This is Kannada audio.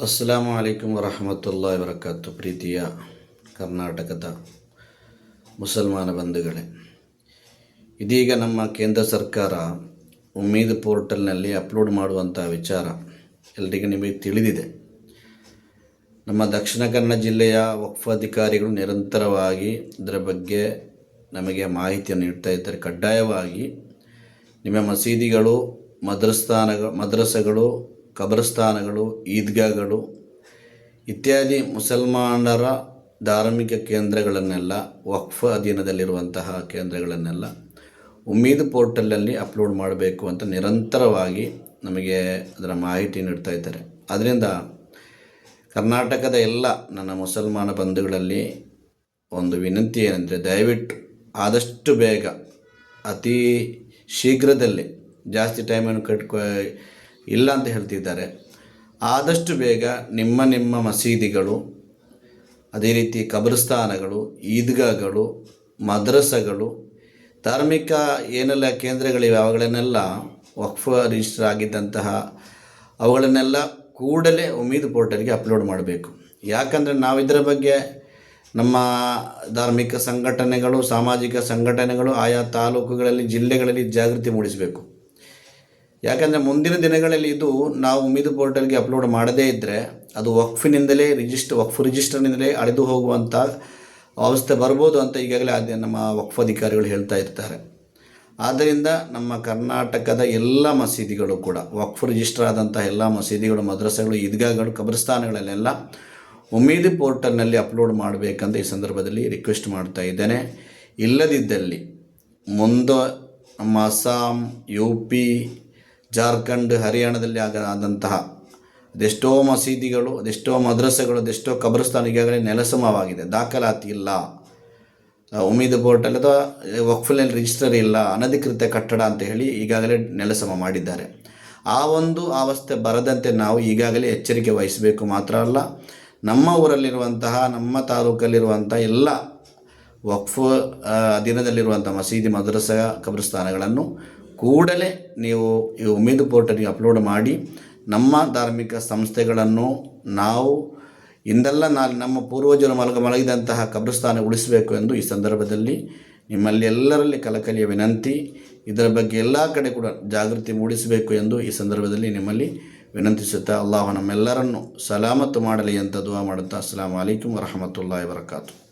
ಅಸ್ಸಲಾಮು ಅಲೈಕುಮ್ ವರಹಮತುಲ್ಲಾ ವರಕಾತು ಪ್ರೀತಿಯ ಕರ್ನಾಟಕದ ಮುಸಲ್ಮಾನ ಬಂಧುಗಳೇ. ಇದೀಗ ನಮ್ಮ ಕೇಂದ್ರ ಸರ್ಕಾರ ಉಮ್ಮೀದ್ ಪೋರ್ಟಲ್ನಲ್ಲಿ ಅಪ್ಲೋಡ್ ಮಾಡುವಂಥ ವಿಚಾರ ಎಲ್ರಿಗೂ ನಿಮಗೆ ತಿಳಿದಿದೆ. ನಮ್ಮ ದಕ್ಷಿಣ ಕನ್ನಡ ಜಿಲ್ಲೆಯ ವಕ್ಫಾಧಿಕಾರಿಗಳು ನಿರಂತರವಾಗಿ ಇದರ ಬಗ್ಗೆ ನಮಗೆ ಮಾಹಿತಿಯನ್ನು ನೀಡ್ತಾ ಇದ್ದಾರೆ. ಕಡ್ಡಾಯವಾಗಿ ನಿಮ್ಮ ಮಸೀದಿಗಳು ಮದ್ರಸ್ಥಾನಗಳು ಮದ್ರಸಗಳು ಕಬರಸ್ಥಾನಗಳು ಈದ್ಗಾಗಳು ಇತ್ಯಾದಿ ಮುಸಲ್ಮಾನರ ಧಾರ್ಮಿಕ ಕೇಂದ್ರಗಳನ್ನೆಲ್ಲ ವಕ್ಫ್ ಅಧೀನದಲ್ಲಿರುವಂತಹ ಕೇಂದ್ರಗಳನ್ನೆಲ್ಲ ಉಮ್ಮೀದ್ ಪೋರ್ಟಲಲ್ಲಿ ಅಪ್ಲೋಡ್ ಮಾಡಬೇಕು ಅಂತ ನಿರಂತರವಾಗಿ ನಮಗೆ ಅದರ ಮಾಹಿತಿ ನೀಡ್ತಾ ಇದ್ದಾರೆ. ಅದರಿಂದ ಕರ್ನಾಟಕದ ಎಲ್ಲ ನನ್ನ ಮುಸಲ್ಮಾನ ಬಂಧುಗಳಲ್ಲಿ ಒಂದು ವಿನಂತಿ ಏನೆಂದರೆ ದಯವಿಟ್ಟು ಆದಷ್ಟು ಬೇಗ ಅತಿ ಶೀಘ್ರದಲ್ಲೇ ಜಾಸ್ತಿ ಟೈಮನ್ನು ಕಟ್ಕೊ ಇಲ್ಲ ಅಂತ ಹೇಳ್ತಿದ್ದಾರೆ. ಆದಷ್ಟು ಬೇಗ ನಿಮ್ಮ ನಿಮ್ಮ ಮಸೀದಿಗಳು, ಅದೇ ರೀತಿ ಕಬ್ರಸ್ತಾನಗಳು ಈದ್ಗಾಗಳು ಮದ್ರಸಗಳು, ಧಾರ್ಮಿಕ ಏನೆಲ್ಲ ಕೇಂದ್ರಗಳಿವೆ ಅವುಗಳನ್ನೆಲ್ಲ ವಕ್ಫ್ ರಿಜಿಸ್ಟರ್ ಆಗಿದ್ದಂತಹ ಅವುಗಳನ್ನೆಲ್ಲ ಕೂಡಲೇ ಉಮೀದ್ ಪೋರ್ಟಲ್ಗೆ ಅಪ್ಲೋಡ್ ಮಾಡಬೇಕು. ಯಾಕಂದರೆ ನಾವು ಇದರ ಬಗ್ಗೆ ನಮ್ಮ ಧಾರ್ಮಿಕ ಸಂಘಟನೆಗಳು, ಸಾಮಾಜಿಕ ಸಂಘಟನೆಗಳು, ಆಯಾ ತಾಲೂಕುಗಳಲ್ಲಿ, ಜಿಲ್ಲೆಗಳಲ್ಲಿ ಜಾಗೃತಿ ಮೂಡಿಸಬೇಕು. ಯಾಕಂದರೆ ಮುಂದಿನ ದಿನಗಳಲ್ಲಿ ಇದು ನಾವು ಉಮೀದು ಪೋರ್ಟಲ್ಗೆ ಅಪ್ಲೋಡ್ ಮಾಡದೇ ಇದ್ದರೆ ಅದು ವಕ್ಫಿನಿಂದಲೇ ರಿಜಿಸ್ಟರ್ ವಕ್ಫ್ ರಿಜಿಸ್ಟರ್ನಿಂದಲೇ ಅಳೆದು ಹೋಗುವಂಥ ಅವಸ್ಥೆ ಬರ್ಬೋದು ಅಂತ ಈಗಾಗಲೇ ಅದೇ ನಮ್ಮ ವಕ್ಫ್ ಅಧಿಕಾರಿಗಳು ಹೇಳ್ತಾ ಇರ್ತಾರೆ. ಆದ್ದರಿಂದ ನಮ್ಮ ಕರ್ನಾಟಕದ ಎಲ್ಲ ಮಸೀದಿಗಳು ಕೂಡ, ವಕ್ಫ್ ರಿಜಿಸ್ಟರ್ ಆದಂಥ ಎಲ್ಲ ಮಸೀದಿಗಳು, ಮದ್ರಸೆಗಳು ಈದ್ಗಾಗಳು ಕಬ್ರಸ್ಥಾನಗಳಲ್ಲೆಲ್ಲ ಉಮೀದ್ ಪೋರ್ಟಲ್ನಲ್ಲಿ ಅಪ್ಲೋಡ್ ಮಾಡಬೇಕಂತ ಈ ಸಂದರ್ಭದಲ್ಲಿ ರಿಕ್ವೆಸ್ಟ್ ಮಾಡ್ತಾ ಇದ್ದೇನೆ. ಇಲ್ಲದಿದ್ದಲ್ಲಿ ಮುಂದೆ ನಮ್ಮ ಅಸ್ಸಾಂ, ಯು ಪಿ ಜಾರ್ಖಂಡ್, ಹರಿಯಾಣದಲ್ಲಿ ಆಗ ಆದಂತಹ ಅದೆಷ್ಟೋ ಮಸೀದಿಗಳು, ಅದೆಷ್ಟೋ ಮದ್ರಸೆಗಳು, ಅದೆಷ್ಟೋ ಕಬ್ರಸ್ತಾನ ಈಗಾಗಲೇ ನೆಲಸಮವಾಗಿದೆ. ದಾಖಲಾತಿ ಇಲ್ಲ. ಉಮೀದ್ ಪೋರ್ಟಲ್ ಅಥವಾ ವಕ್ಫಲ್ಲಿ ರಿಜಿಸ್ಟರ್ ಇಲ್ಲ. ಅನಧಿಕೃತ ಕಟ್ಟಡ ಅಂತ ಹೇಳಿ ಈಗಾಗಲೇ ನೆಲಸಮ ಮಾಡಿದ್ದಾರೆ. ಆ ಒಂದು ಅವಸ್ಥೆ ಬರದಂತೆ ನಾವು ಈಗಾಗಲೇ ಎಚ್ಚರಿಕೆ ವಹಿಸಬೇಕು ಮಾತ್ರ ಅಲ್ಲ, ನಮ್ಮ ಊರಲ್ಲಿರುವಂತಹ, ನಮ್ಮ ತಾಲೂಕಲ್ಲಿರುವಂಥ ಎಲ್ಲ ವಕ್ಫ್ ದಿನದಲ್ಲಿರುವಂಥ ಮಸೀದಿ, ಮದ್ರಸ, ಕಬ್ರಸ್ಥಾನಗಳನ್ನು ಕೂಡಲೇ ನೀವು ಈ ಉಮೇದು ಪೋರ್ಟಲ್ಗೆ ಅಪ್ಲೋಡ್ ಮಾಡಿ ನಮ್ಮ ಧಾರ್ಮಿಕ ಸಂಸ್ಥೆಗಳನ್ನು ನಾವು ಇಂದೆಲ್ಲ ನಾ ನಮ್ಮ ಪೂರ್ವಜರು ಮಲಗ ಮಲಗಿದಂತಹ ಕಬ್ರಸ್ಥಾನ ಉಳಿಸಬೇಕು ಎಂದು ಈ ಸಂದರ್ಭದಲ್ಲಿ ನಿಮ್ಮಲ್ಲಿ ಎಲ್ಲರಲ್ಲಿ ಕಲಕಲಿಯ ವಿನಂತಿ. ಇದರ ಬಗ್ಗೆ ಎಲ್ಲ ಕಡೆ ಕೂಡ ಜಾಗೃತಿ ಮೂಡಿಸಬೇಕು ಎಂದು ಈ ಸಂದರ್ಭದಲ್ಲಿ ನಿಮ್ಮಲ್ಲಿ ವಿನಂತಿಸುತ್ತಾ ಅಲ್ಲಾಹ ನಮ್ಮೆಲ್ಲರನ್ನು ಸಲಾಮತ್ತು ಮಾಡಲಿ ಅಂತ ದುವಾ ಮಾಡುತ್ತಾ. ಅಸ್ಲಾಂ ವರಹಮತುಲ್ಲಾಹಿ ವರಕಾತು